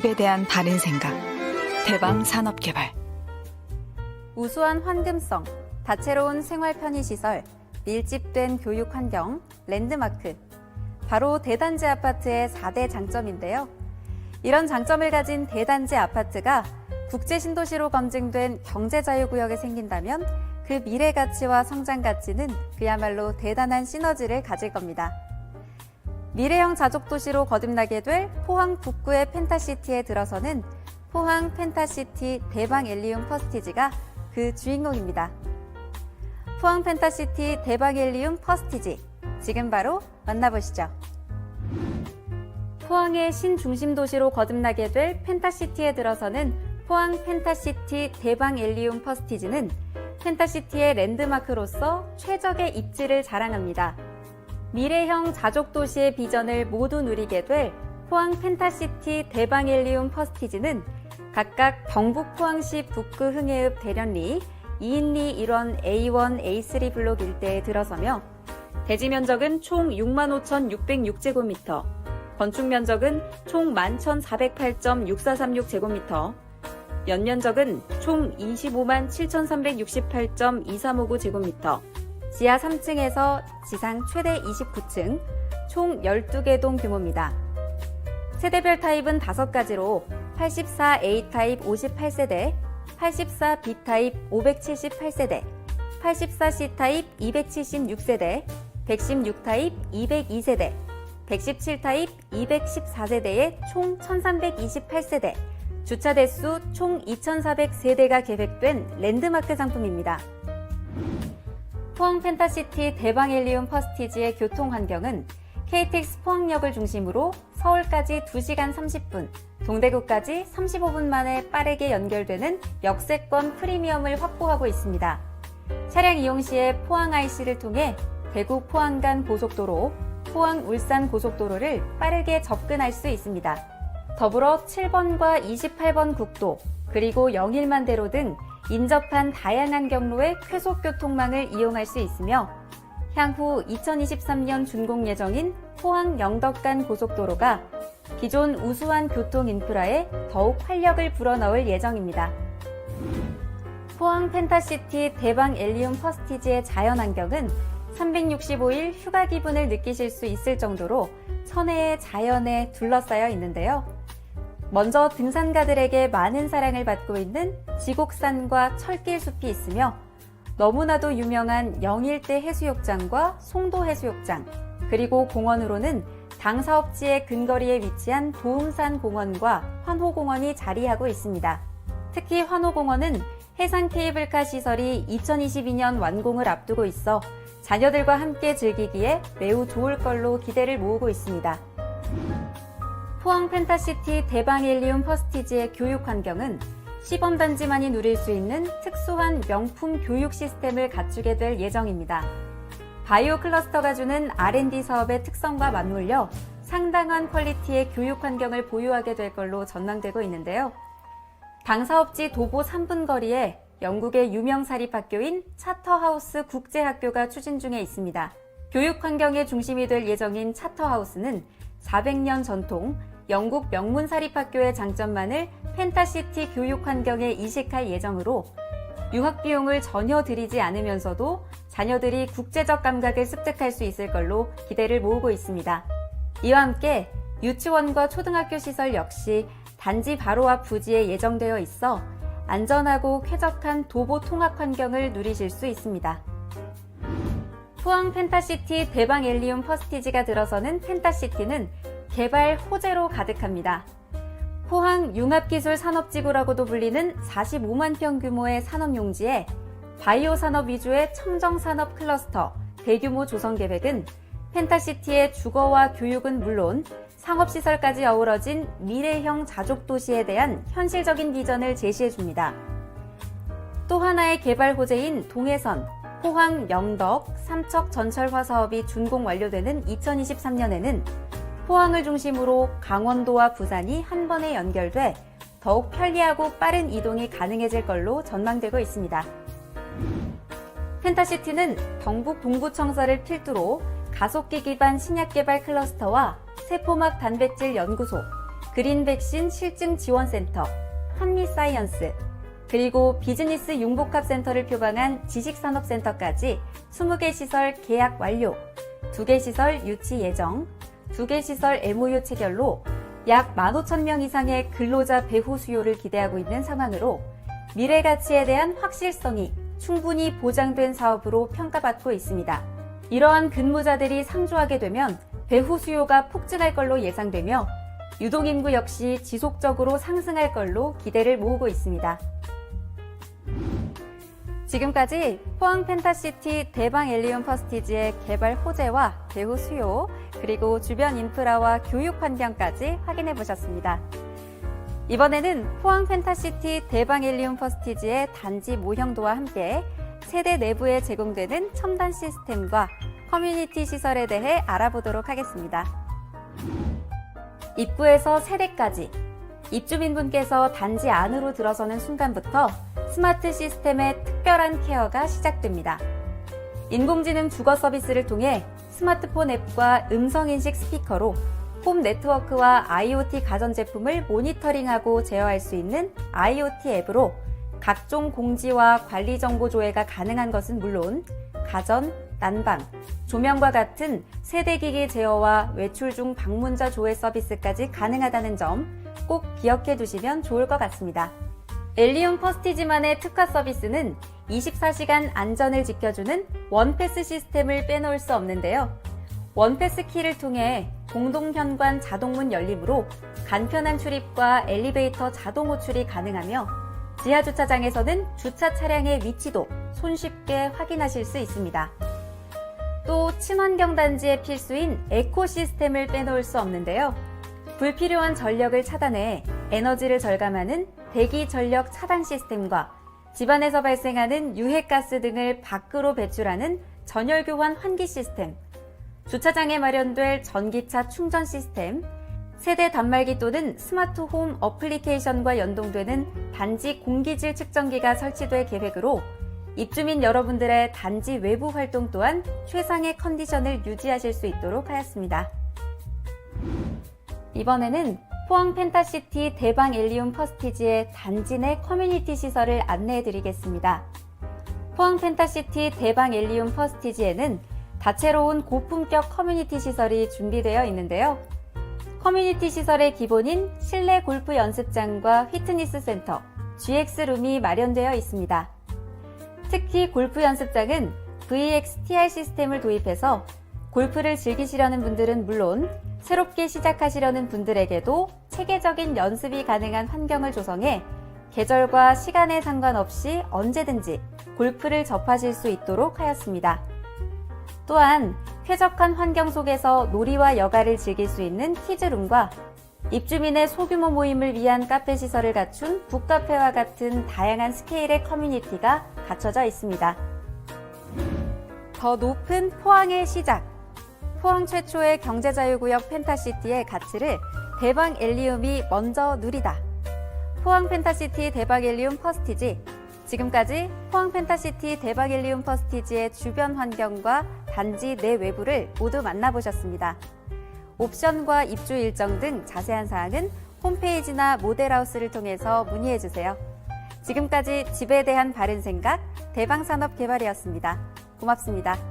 집에 대한 바른 생각. 대방 산업개발. 우수한 환금성, 다채로운 생활 편의 시설, 밀집된 교육 환경, 랜드마크. 바로 대단지 아파트의 4대 장점인데요. 이런 장점을 가진 대단지 아파트가 국제 신도시로 검증된 경제 자유 구역에 생긴다면 그 미래 가치와 성장 가치는 그야말로 대단한 시너지를 가질 겁니다. 미래형 자족도시로 거듭나게 될 포항 북구의 펜타시티에 들어서는 포항 펜타시티 대방 엘리움 퍼스티지가 그 주인공입니다. 포항 펜타시티 대방 엘리움 퍼스티지 지금 바로 만나보시죠. 포항의 신중심 도시로 거듭나게 될 펜타시티에 들어서는 포항 펜타시티 대방 엘리움 퍼스티지는 펜타시티의 랜드마크로서 최적의 입지를 자랑합니다. 미래형 자족 도시의 비전을 모두 누리게 될 포항 펜타시티 대방 엘리움 퍼스티지는 각각 경북 포항시 북구 흥해읍 대련리 2인리 1원 A1, A3 블록 일대에 들어서며 대지 면적은 총 65,606제곱미터, 건축 면적은 총 11,408.6436제곱미터, 연면적은 총 25만 7,368.2359제곱미터, 지하 3층에서 지상 최대 29층, 총 12개 동 규모입니다. 세대별 타입은 5가지로 84A 타입 58세대, 84B 타입 578세대, 84C 타입 276세대, 116 타입 202세대, 117 타입 214세대의 총 1328세대, 주차 대수 총 2400세대가 계획된 랜드마크 상품입니다. 포항 펜타시티 대방엘리움 퍼스티지의 교통 환경은 KTX 포항역을 중심으로 서울까지 2시간 30분, 동대구까지 35분 만에 빠르게 연결되는 역세권 프리미엄을 확보하고 있습니다. 차량 이용 시에 포항 IC를 통해 대구 포항 간 고속도로, 포항 울산 고속도로를 빠르게 접근할 수 있습니다. 더불어 7번과 28번 국도, 그리고 영일만대로 등 인접한 다양한 경로의 쾌속 교통망을 이용할 수 있으며 향후 2023년 준공 예정인 포항 영덕간 고속도로가 기존 우수한 교통 인프라에 더욱 활력을 불어넣을 예정입니다. 포항 펜타시티 대방 엘리움 퍼스티지의 자연환경은 365일 휴가 기분을 느끼실 수 있을 정도로 천혜의 자연에 둘러싸여 있는데요. 먼저 등산가들에게 많은 사랑을 받고 있는 지곡산과 철길숲이 있으며 너무나도 유명한 영일대 해수욕장과 송도 해수욕장, 그리고 공원으로는 당 사업지의 근거리에 위치한 도움산 공원과 환호공원이 자리하고 있습니다. 특히 환호공원은 해상 케이블카 시설이 2022년 완공을 앞두고 있어 자녀들과 함께 즐기기에 매우 좋을 걸로 기대를 모으고 있습니다. 포항 펜타시티 대방엘리움 퍼스티지의 교육 환경은 시범단지만이 누릴 수 있는 특수한 명품 교육 시스템을 갖추게 될 예정입니다. 바이오 클러스터가 주는 R&D 사업의 특성과 맞물려 상당한 퀄리티의 교육 환경을 보유하게 될 걸로 전망되고 있는데요. 당 사업지 도보 3분 거리에 영국의 유명 사립학교인 차터하우스 국제학교가 추진 중에 있습니다. 교육 환경의 중심이 될 예정인 차터하우스는 400년 전통 영국 명문 사립학교의 장점만을 펜타시티 교육 환경에 이식할 예정으로 유학 비용을 전혀 들이지 않으면서도 자녀들이 국제적 감각을 습득할 수 있을 걸로 기대를 모으고 있습니다. 이와 함께 유치원과 초등학교 시설 역시 단지 바로 앞 부지에 예정되어 있어 안전하고 쾌적한 도보 통학 환경을 누리실 수 있습니다. 포항 펜타시티 대방 엘리움 퍼스티지가 들어서는 펜타시티는 개발 호재로 가득합니다. 포항 융합기술 산업지구라고도 불리는 45만 평 규모의 산업용지에 바이오 산업 위주의 첨정 산업 클러스터 대규모 조성 계획은 펜타시티의 주거와 교육은 물론 상업시설까지 어우러진 미래형 자족도시에 대한 현실적인 비전을 제시해줍니다. 또 하나의 개발 호재인 동해선, 포항, 영덕, 삼척 전철화 사업이 준공 완료되는 2023년에는 포항을 중심으로 강원도와 부산이 한 번에 연결돼 더욱 편리하고 빠른 이동이 가능해질 걸로 전망되고 있습니다. 펜타시티는 경북 동부청사를 필두로 가속기 기반 신약 개발 클러스터와 세포막 단백질 연구소, 그린 백신 실증 지원센터, 한미사이언스, 그리고 비즈니스 융복합 센터를 표방한 지식산업센터까지 20개 시설 계약 완료, 2개 시설 유치 예정, 2개 시설 MOU 체결로 약 15,000명 이상의 근로자 배후 수요를 기대하고 있는 상황으로 미래 가치에 대한 확실성이 충분히 보장된 사업으로 평가받고 있습니다. 이러한 근무자들이 상주하게 되면 배후 수요가 폭증할 걸로 예상되며 유동인구 역시 지속적으로 상승할 걸로 기대를 모으고 있습니다. 지금까지 포항 펜타시티 대방 엘리온 퍼스티지의 개발 호재와 배후 수요, 그리고 주변 인프라와 교육 환경까지 확인해 보셨습니다. 이번에는 포항 펜타시티 대방 엘리온 퍼스티지의 단지 모형도와 함께 세대 내부에 제공되는 첨단 시스템과 커뮤니티 시설에 대해 알아보도록 하겠습니다. 입구에서 세대까지 입주민분께서 단지 안으로 들어서는 순간부터 스마트 시스템의 특별한 케어가 시작됩니다. 인공지능 주거 서비스를 통해 스마트폰 앱과 음성인식 스피커로 홈 네트워크와 IoT 가전제품을 모니터링하고 제어할 수 있는 IoT 앱으로 각종 공지와 관리 정보 조회가 가능한 것은 물론 가전, 난방, 조명과 같은 세대기기 제어와 외출 중 방문자 조회 서비스까지 가능하다는 점 꼭 기억해 두시면 좋을 것 같습니다. 엘리온 퍼스티지만의 특화 서비스는 24시간 안전을 지켜주는 원패스 시스템을 빼놓을 수 없는데요. 원패스 키를 통해 공동 현관 자동문 열림으로 간편한 출입과 엘리베이터 자동 호출이 가능하며 지하 주차장에서는 주차 차량의 위치도 손쉽게 확인하실 수 있습니다. 또 친환경 단지의 필수인 에코 시스템을 빼놓을 수 없는데요. 불필요한 전력을 차단해 에너지를 절감하는 대기 전력 차단 시스템과 집안에서 발생하는 유해가스 등을 밖으로 배출하는 전열 교환 환기 시스템, 주차장에 마련될 전기차 충전 시스템, 세대 단말기 또는 스마트 홈 어플리케이션과 연동되는 단지 공기질 측정기가 설치될 계획으로 입주민 여러분들의 단지 외부 활동 또한 최상의 컨디션을 유지하실 수 있도록 하였습니다. 이번에는 포항 펜타시티 대방 엘리온 퍼스티지의 단지 내 커뮤니티 시설을 안내해 드리겠습니다. 포항 펜타시티 대방 엘리온 퍼스티지에는 다채로운 고품격 커뮤니티 시설이 준비되어 있는데요. 커뮤니티 시설의 기본인 실내 골프 연습장과 피트니스 센터, GX룸이 마련되어 있습니다. 특히 골프 연습장은 VXTR 시스템을 도입해서 골프를 즐기시려는 분들은 물론 새롭게 시작하시려는 분들에게도 체계적인 연습이 가능한 환경을 조성해 계절과 시간에 상관없이 언제든지 골프를 접하실 수 있도록 하였습니다. 또한 쾌적한 환경 속에서 놀이와 여가를 즐길 수 있는 키즈룸과 입주민의 소규모 모임을 위한 카페 시설을 갖춘 북카페와 같은 다양한 스케일의 커뮤니티가 갖춰져 있습니다. 더 높은 포항의 시작. 포항 최초의 경제자유구역 펜타시티의 가치를 대방 엘리움이 먼저 누리다. 포항 펜타시티 대박 엘리움 퍼스티지. 지금까지 포항 펜타시티 대박 엘리움 퍼스티지의 주변 환경과 단지 내 외부를 모두 만나보셨습니다. 옵션과 입주 일정 등 자세한 사항은 홈페이지나 모델하우스를 통해서 문의해 주세요. 지금까지 집에 대한 바른 생각 대방산업개발이었습니다. 고맙습니다.